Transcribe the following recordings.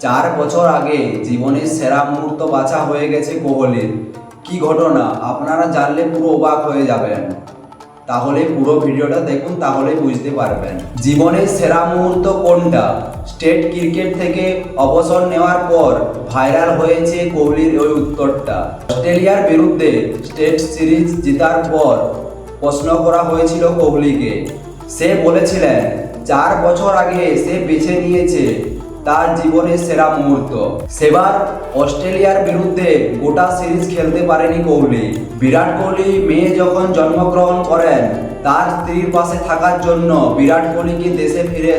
চার বছর আগে জীবনের সেরা মুহূর্ত বাছা হয়ে গেছে কোহলির কি ঘটনা? আপনারা জানলে পুরো অবাক হয়ে যাবেন। তাহলে পুরো ভিডিওটা দেখুন তাহলে বুঝতে পারবেন। জীবনের সেরা মুহূর্ত কোনটা? স্টেট ক্রিকেট থেকে অবসর নেওয়ার পর ভাইরাল হয়েছে কোহলির ওই উত্তরটা। অস্ট্রেলিয়ার বিরুদ্ধে স্টেট সিরিজ জেতার পর প্রশ্ন করা হয়েছিল কোহলিকে। সে বলেছিলেন, চার বছর আগে সে বেছে নিয়েছে তার জীবনের সেরা মুহূর্ত। সেবার অস্ট্রেলিয়ার বিরুদ্ধে গোটা সিরিজ খেলতে পারেনি কোহলি। বিরাট কোহলি মেয়ে যখন জন্মগ্রহণ করেন, তার স্ত্রীর পাশে থাকার জন্য বিরাট কোহলিকে দেশে ফিরে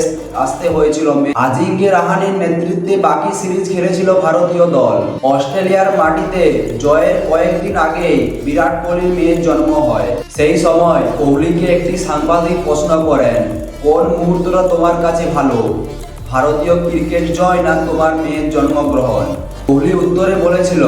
আসতে হয়েছিল আজিঙ্কে রাহানের নেতৃত্বে বাকি সিরিজ খেলেছিল ভারতীয় দল। অস্ট্রেলিয়ার মাটিতে জয়ের কয়েকদিন আগে বিরাট কোহলির মেয়ের জন্ম হয়। সেই সময় কোহলিকে একটি সাংবাদিক প্রশ্ন করেন, কোন মুহূর্তটা তোমার কাছে ভালো? ভারতীয় ক্রিকেট জয় না তোমার মেয়ের জন্মগ্রহণ? কোহলি উত্তরে বলেছিল,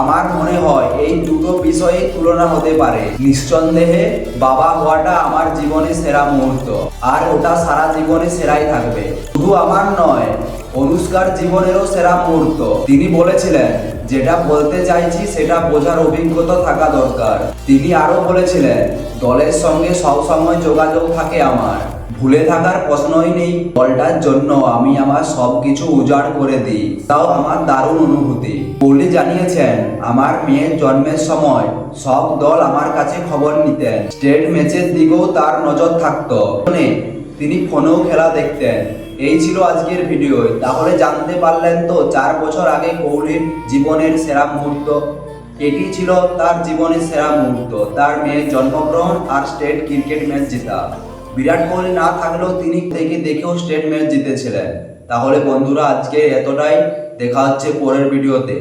আমার মনে হয় এই দুটো বিষয়ে তুলনা হতে পারে। নিঃসন্দেহে, বাবা হওয়াটা আমার জীবনে সেরা মুহূর্ত, আর ওটা সারা জীবনে সেরাই থাকবে। শুধু আমার নয়, অনুষ্কার জীবনেরও সেরা মুহূর্ত। তিনি বলেছিলেন, যেটা বলতে চাইছি সেটা বোঝার অভিজ্ঞতা থাকা দরকার। তিনি আরও বলেছিলেন, দলের সঙ্গে সবসময় যোগাযোগ থাকে আমার। ভুলে থাকার প্রশ্নই নেই। বলটার জন্য আমি আমার সবকিছু উজাড় করে দিই। তাও আমার দারুণ অনুভূতি। কোহলি জানিয়েছেন, আমার মেয়ের জন্মের সময় সব দল আমার কাছে খবর নিতেন। স্টেট ম্যাচের দিকেও তার নজর থাকতো। তিনি ফোনেও খেলা দেখতেন। এই ছিল আজকের ভিডিও। তাহলে জানতে পারলেন তো, চার বছর আগে কোহলির জীবনের সেরা মুহূর্ত। এটি ছিল তার জীবনের সেরা মুহূর্ত। তার মেয়ের জন্মগ্রহণ আর স্টেট ক্রিকেট ম্যাচ জেতা। বিরাট কোহলি না থাকলেও তিনি দেখে দেখেও স্টেট ম্যাচ জিতেছিলেন। তাহলে বন্ধুরা, আজকে এতটাই। দেখা হচ্ছে পরের ভিডিওতে